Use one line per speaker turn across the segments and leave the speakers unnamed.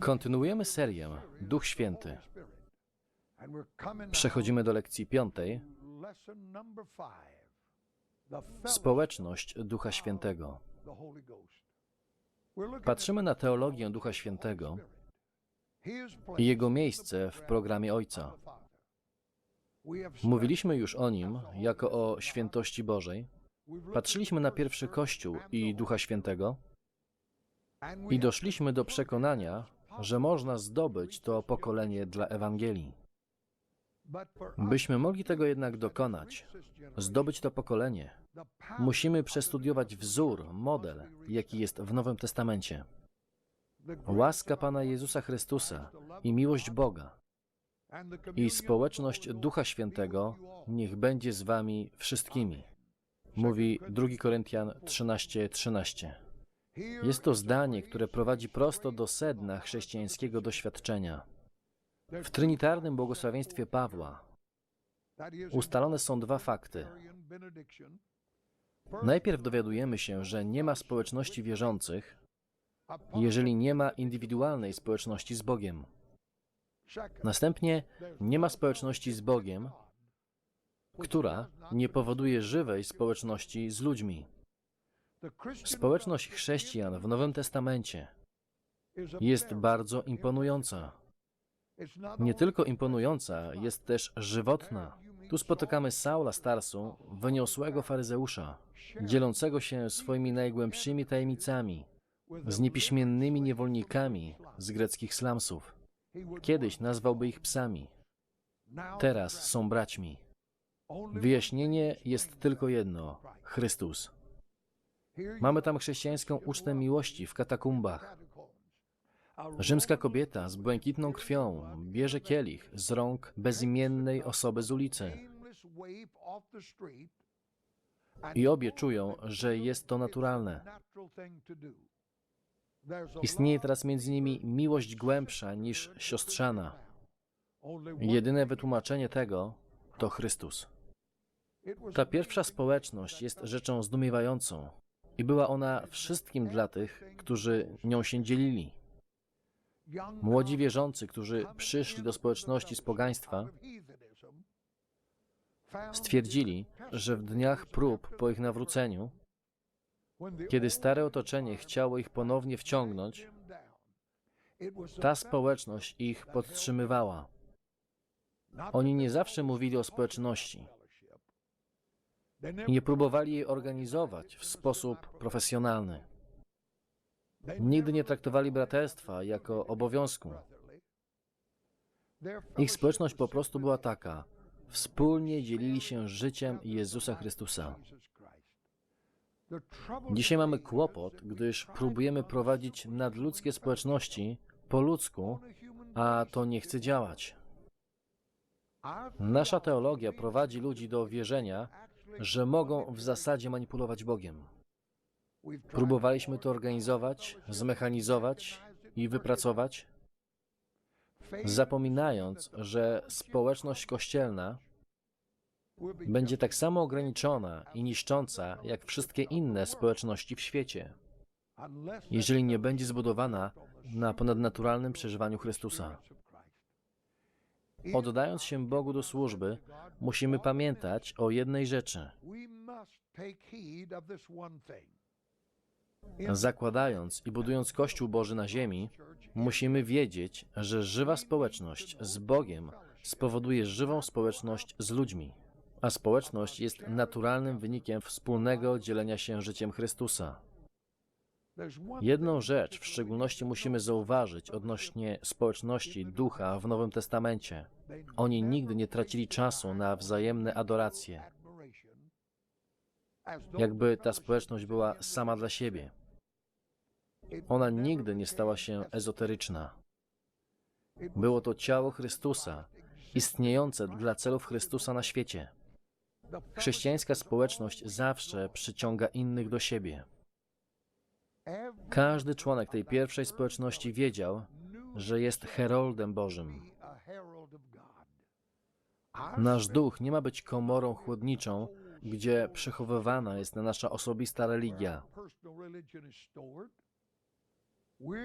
Kontynuujemy serię Duch Święty. Przechodzimy do lekcji piątej. Społeczność Ducha Świętego. Patrzymy na teologię Ducha Świętego i jego miejsce w programie Ojca. Mówiliśmy już o nim jako o świętości Bożej. Patrzyliśmy na pierwszy Kościół i Ducha Świętego i doszliśmy do przekonania, że można zdobyć to pokolenie dla Ewangelii. Byśmy mogli tego jednak dokonać, zdobyć to pokolenie, musimy przestudiować wzór, model, jaki jest w Nowym Testamencie. Łaska Pana Jezusa Chrystusa i miłość Boga i społeczność Ducha Świętego niech będzie z wami wszystkimi. Mówi 2 Koryntian 13:13. 13. Jest to zdanie, które prowadzi prosto do sedna chrześcijańskiego doświadczenia. W trinitarnym błogosławieństwie Pawła ustalone są dwa fakty. Najpierw dowiadujemy się, że nie ma społeczności wierzących, jeżeli nie ma indywidualnej społeczności z Bogiem. Następnie nie ma społeczności z Bogiem, która nie powoduje żywej społeczności z ludźmi. Społeczność chrześcijan w Nowym Testamencie jest bardzo imponująca. Nie tylko imponująca, jest też żywotna. Tu spotykamy Saula Starsu, wyniosłego faryzeusza, dzielącego się swoimi najgłębszymi tajemnicami z niepiśmiennymi niewolnikami z greckich slumsów. Kiedyś nazwałby ich psami. Teraz są braćmi. Wyjaśnienie jest tylko jedno Chrystus. Mamy tam chrześcijańską ucztę miłości w katakumbach. Rzymska kobieta z błękitną krwią bierze kielich z rąk bezimiennej osoby z ulicy. I obie czują, że jest to naturalne. Istnieje teraz między nimi miłość głębsza niż siostrzana. Jedyne wytłumaczenie tego to Chrystus. Ta pierwsza społeczność jest rzeczą zdumiewającą i była ona wszystkim dla tych, którzy nią się dzielili. Młodzi wierzący, którzy przyszli do społeczności z pogaństwa, stwierdzili, że w dniach prób po ich nawróceniu, kiedy stare otoczenie chciało ich ponownie wciągnąć, ta społeczność ich podtrzymywała. Oni nie zawsze mówili o społeczności. Nie próbowali jej organizować w sposób profesjonalny. Nigdy nie traktowali braterstwa jako obowiązku. Ich społeczność po prostu była taka. Wspólnie dzielili się życiem Jezusa Chrystusa. Dzisiaj mamy kłopot, gdyż próbujemy prowadzić nadludzkie społeczności po ludzku, a to nie chce działać. Nasza teologia prowadzi ludzi do wierzenia, że mogą w zasadzie manipulować Bogiem. Próbowaliśmy to organizować, zmechanizować i wypracować, zapominając, że społeczność kościelna będzie tak samo ograniczona i niszcząca jak wszystkie inne społeczności w świecie, jeżeli nie będzie zbudowana na ponadnaturalnym przeżywaniu Chrystusa. Oddając się Bogu do służby, musimy pamiętać o jednej rzeczy. Zakładając i budując Kościół Boży na ziemi, musimy wiedzieć, że żywa społeczność z Bogiem spowoduje żywą społeczność z ludźmi, a społeczność jest naturalnym wynikiem wspólnego dzielenia się życiem Chrystusa. Jedną rzecz w szczególności musimy zauważyć odnośnie społeczności ducha w Nowym Testamencie. Oni nigdy nie tracili czasu na wzajemne adoracje, jakby ta społeczność była sama dla siebie. Ona nigdy nie stała się ezoteryczna. Było to ciało Chrystusa, istniejące dla celów Chrystusa na świecie. Chrześcijańska społeczność zawsze przyciąga innych do siebie. Każdy członek tej pierwszej społeczności wiedział, że jest heroldem Bożym. Nasz duch nie ma być komorą chłodniczą, gdzie przechowywana jest nasza osobista religia.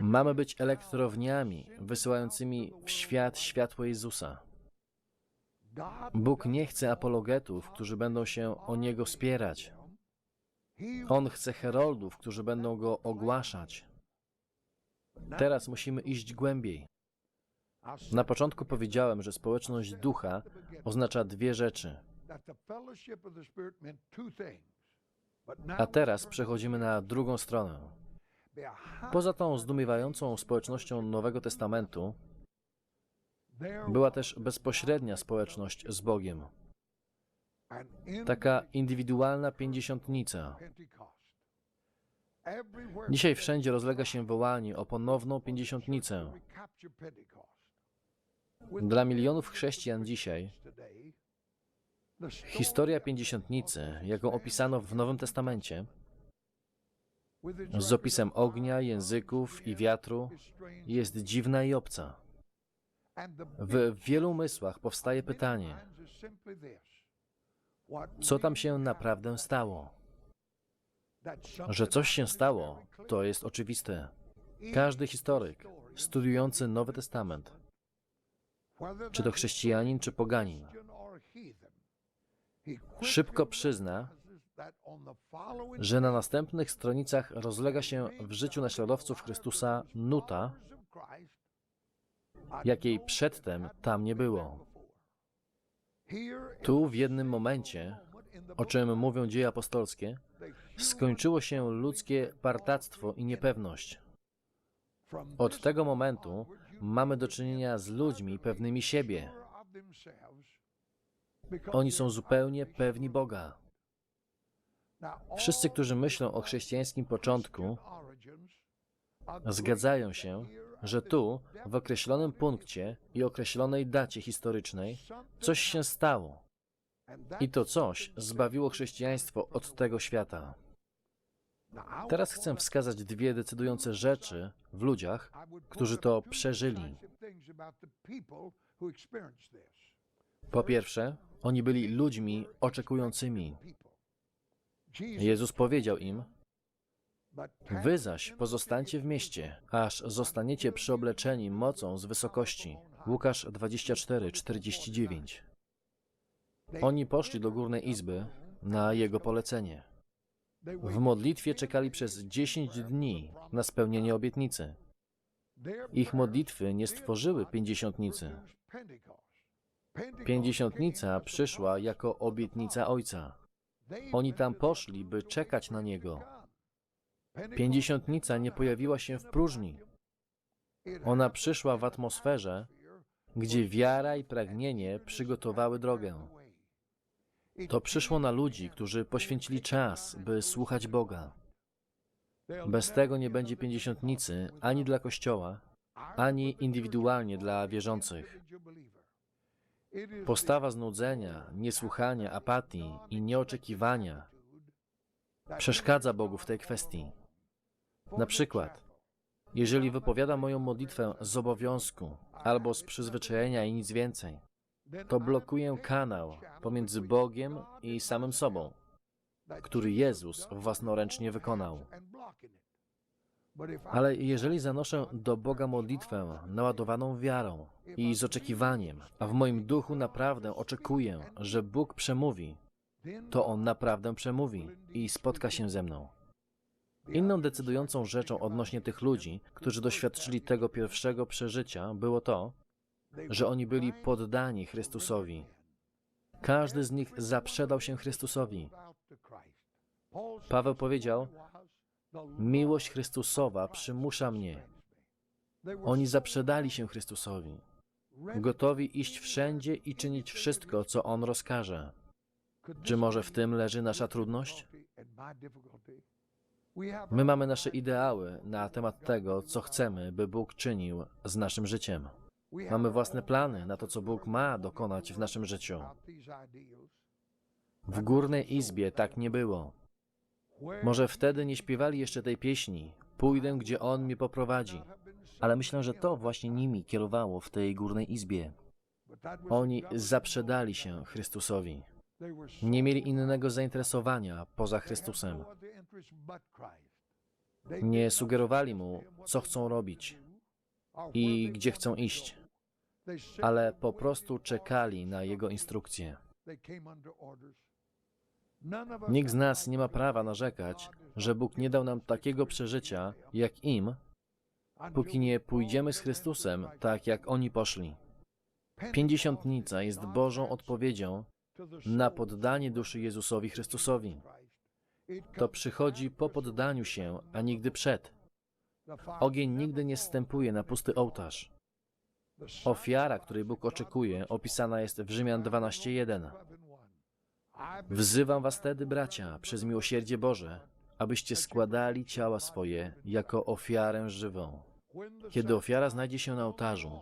Mamy być elektrowniami wysyłającymi w świat światło Jezusa. Bóg nie chce apologetów, którzy będą się o Niego wspierać. On chce heroldów, którzy będą Go ogłaszać. Teraz musimy iść głębiej. Na początku powiedziałem, że społeczność ducha oznacza dwie rzeczy. A teraz przechodzimy na drugą stronę. Poza tą zdumiewającą społecznością Nowego Testamentu była też bezpośrednia społeczność z Bogiem. Taka indywidualna pięćdziesiątnica. Dzisiaj wszędzie rozlega się wołanie o ponowną pięćdziesiątnicę. Dla milionów chrześcijan dzisiaj historia pięćdziesiątnicy, jaką opisano w Nowym Testamencie, z opisem ognia, języków i wiatru, jest dziwna i obca. W wielu umysłach powstaje pytanie, co tam się naprawdę stało? Że coś się stało, to jest oczywiste. Każdy historyk studiujący Nowy Testament, czy to chrześcijanin, czy poganin, szybko przyzna, że na następnych stronicach rozlega się w życiu naśladowców Chrystusa nuta, jakiej przedtem tam nie było. Tu w jednym momencie, o czym mówią dzieje apostolskie, skończyło się ludzkie partactwo i niepewność. Od tego momentu mamy do czynienia z ludźmi pewnymi siebie. Oni są zupełnie pewni Boga. Wszyscy, którzy myślą o chrześcijańskim początku, zgadzają się, że tu, w określonym punkcie i określonej dacie historycznej, coś się stało. I to coś zbawiło chrześcijaństwo od tego świata. Teraz chcę wskazać dwie decydujące rzeczy w ludziach, którzy to przeżyli. Po pierwsze, oni byli ludźmi oczekującymi. Jezus powiedział im: Wy zaś pozostańcie w mieście, aż zostaniecie przyobleczeni mocą z wysokości. Łukasz 24, 49. Oni poszli do górnej izby na jego polecenie. W modlitwie czekali przez 10 dni na spełnienie obietnicy. Ich modlitwy nie stworzyły pięćdziesiątnicy. Pięćdziesiątnica przyszła jako obietnica Ojca. Oni tam poszli, by czekać na Niego. Pięćdziesiątnica nie pojawiła się w próżni. Ona przyszła w atmosferze, gdzie wiara i pragnienie przygotowały drogę. To przyszło na ludzi, którzy poświęcili czas, by słuchać Boga. Bez tego nie będzie pięćdziesiątnicy ani dla Kościoła, ani indywidualnie dla wierzących. Postawa znudzenia, niesłuchania, apatii i nieoczekiwania przeszkadza Bogu w tej kwestii. Na przykład, jeżeli wypowiadam moją modlitwę z obowiązku albo z przyzwyczajenia i nic więcej, to blokuję kanał pomiędzy Bogiem i samym sobą, który Jezus własnoręcznie wykonał. Ale jeżeli zanoszę do Boga modlitwę naładowaną wiarą i z oczekiwaniem, a w moim duchu naprawdę oczekuję, że Bóg przemówi, to On naprawdę przemówi i spotka się ze mną. Inną decydującą rzeczą odnośnie tych ludzi, którzy doświadczyli tego pierwszego przeżycia, było to, że oni byli poddani Chrystusowi. Każdy z nich zaprzedał się Chrystusowi. Paweł powiedział: Miłość Chrystusowa przymusza mnie. Oni zaprzedali się Chrystusowi, gotowi iść wszędzie i czynić wszystko, co On rozkaże. Czy może w tym leży nasza trudność? My mamy nasze ideały na temat tego, co chcemy, by Bóg czynił z naszym życiem. Mamy własne plany na to, co Bóg ma dokonać w naszym życiu. W górnej izbie tak nie było. Może wtedy nie śpiewali jeszcze tej pieśni Pójdę, gdzie On mnie poprowadzi. Ale myślę, że to właśnie nimi kierowało w tej górnej izbie. Oni zaprzedali się Chrystusowi. Nie mieli innego zainteresowania poza Chrystusem. Nie sugerowali mu, co chcą robić i gdzie chcą iść, ale po prostu czekali na jego instrukcje. Nikt z nas nie ma prawa narzekać, że Bóg nie dał nam takiego przeżycia jak im, póki nie pójdziemy z Chrystusem tak, jak oni poszli. Pięćdziesiątnica jest Bożą odpowiedzią na poddanie duszy Jezusowi Chrystusowi. To przychodzi po poddaniu się, a nigdy przed. Ogień nigdy nie stępuje na pusty ołtarz. Ofiara, której Bóg oczekuje, opisana jest w Rzymian 12:1. Wzywam was tedy, bracia, przez miłosierdzie Boże, abyście składali ciała swoje jako ofiarę żywą. Kiedy ofiara znajdzie się na ołtarzu,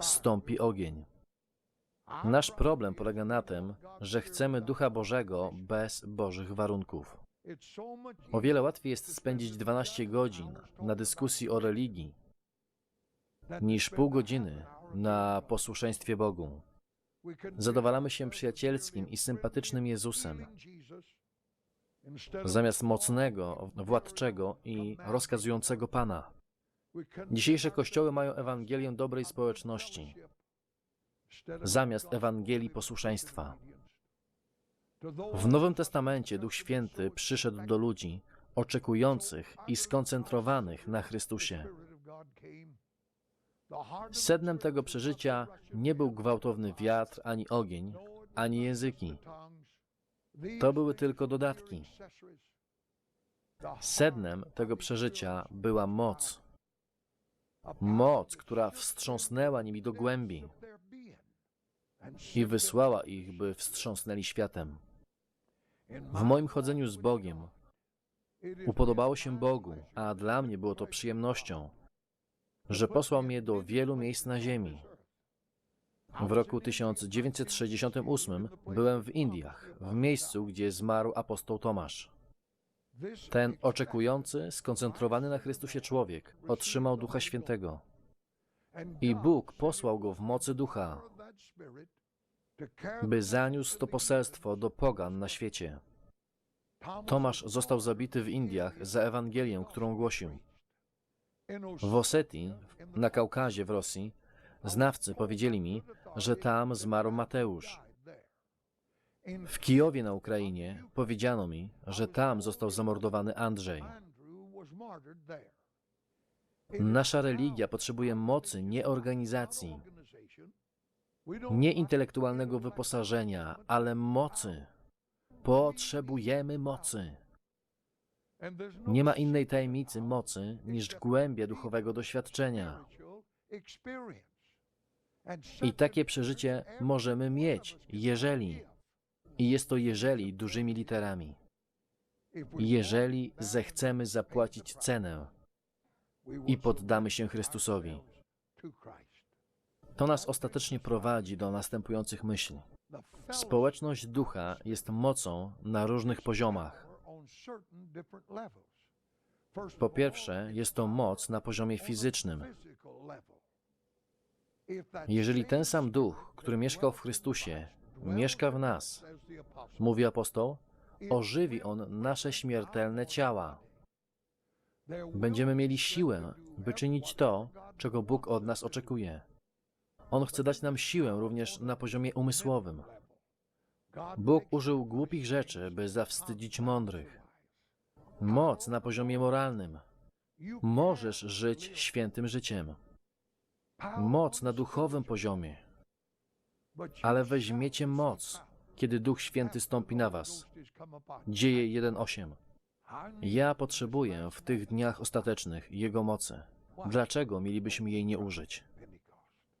stąpi ogień. Nasz problem polega na tym, że chcemy Ducha Bożego bez Bożych warunków. O wiele łatwiej jest spędzić 12 godzin na dyskusji o religii, niż pół godziny na posłuszeństwie Bogu. Zadowalamy się przyjacielskim i sympatycznym Jezusem, zamiast mocnego, władczego i rozkazującego Pana. Dzisiejsze kościoły mają Ewangelię dobrej społeczności, zamiast Ewangelii posłuszeństwa. W Nowym Testamencie Duch Święty przyszedł do ludzi oczekujących i skoncentrowanych na Chrystusie. Sednem tego przeżycia nie był gwałtowny wiatr, ani ogień, ani języki. To były tylko dodatki. Sednem tego przeżycia była moc. Moc, która wstrząsnęła nimi do głębi i wysłała ich, by wstrząsnęli światem. W moim chodzeniu z Bogiem upodobało się Bogu, a dla mnie było to przyjemnością, że posłał mnie do wielu miejsc na ziemi. W roku 1968 byłem w Indiach, w miejscu, gdzie zmarł apostoł Tomasz. Ten oczekujący, skoncentrowany na Chrystusie człowiek otrzymał Ducha Świętego. I Bóg posłał go w mocy Ducha, by zaniósł to poselstwo do pogan na świecie. Tomasz został zabity w Indiach za Ewangelię, którą głosił. W Osetii, na Kaukazie w Rosji, znawcy powiedzieli mi, że tam zmarł Mateusz. W Kijowie na Ukrainie powiedziano mi, że tam został zamordowany Andrzej. Nasza religia potrzebuje mocy, nie organizacji, nie intelektualnego wyposażenia, ale mocy. Potrzebujemy mocy. Nie ma innej tajemnicy mocy niż głębia duchowego doświadczenia. I takie przeżycie możemy mieć, jeżeli, i jest to jeżeli dużymi literami, jeżeli zechcemy zapłacić cenę i poddamy się Chrystusowi. To nas ostatecznie prowadzi do następujących myśli. Społeczność ducha jest mocą na różnych poziomach. Po pierwsze, jest to moc na poziomie fizycznym. Jeżeli ten sam duch, który mieszkał w Chrystusie, mieszka w nas, mówi apostoł, ożywi on nasze śmiertelne ciała. Będziemy mieli siłę, by czynić to, czego Bóg od nas oczekuje. On chce dać nam siłę również na poziomie umysłowym. Bóg użył głupich rzeczy, by zawstydzić mądrych. Moc na poziomie moralnym. Możesz żyć świętym życiem. Moc na duchowym poziomie. Ale weźmiecie moc, kiedy Duch Święty stąpi na was. Dzieje 1:8. Ja potrzebuję w tych dniach ostatecznych Jego mocy. Dlaczego mielibyśmy jej nie użyć?